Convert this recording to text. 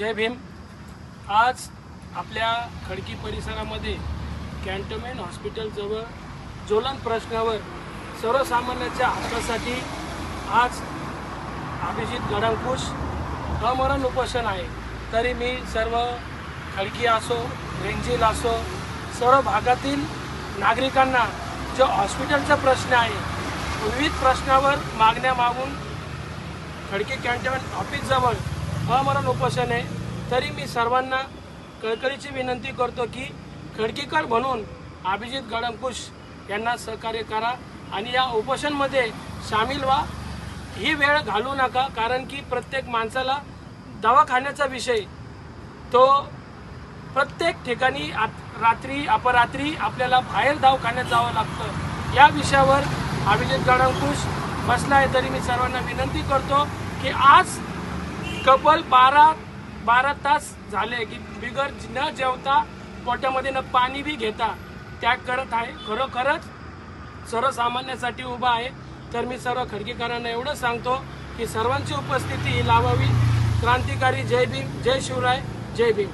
जय भीम. आज आपल्या खडकी परिसरामध्ये कॅन्टोमेंट हॉस्पिटलजवळ ज्वलन प्रश्नावर सर्वसामान्यांच्या हक्कासाठी आज अभिजित गडांकुश अमरण उपोषण आहे. तरी मी सर्व खडकी असो रेंजील असो सर्व भागातील नागरिकांना जो हॉस्पिटलचा प्रश्न आहे विविध प्रश्नावर मागण्या मागून खडकी कॅन्टोन्मेंट ऑफिसजवळ आमरण उपोषण आहे. तरी मी सर्वांना कळकळीची विनंती करतो की खडकीकर म्हणून अभिजित गडमकुश यांना सहकार्य करा आणि या उपोषणमध्ये सामील व्हा. ही वेळ घालू नका कारण की प्रत्येक माणसाला दवाखान्याचा विषय तो प्रत्येक ठिकाणी आत- रात्री अपरात्री आपल्याला बाहेर दवाखान्यात जावं लागतं. या विषयावर अभिजित गडमकुश बसला आहे तरी मी सर्वांना विनंती करतो की आज कबल बारा बारा तास झाले की बिगर न जेवता पोटामध्ये न पाणी बी घेता त्याग करत आहे. खरोखरच सर्वसामान्यासाठी उभा आहे. तर मी सर्व खडकीकरांना एवढं सांगतो की सर्वांची उपस्थिती ही लावावी क्रांतिकारी जय भीम जय शिवराय जय भीम.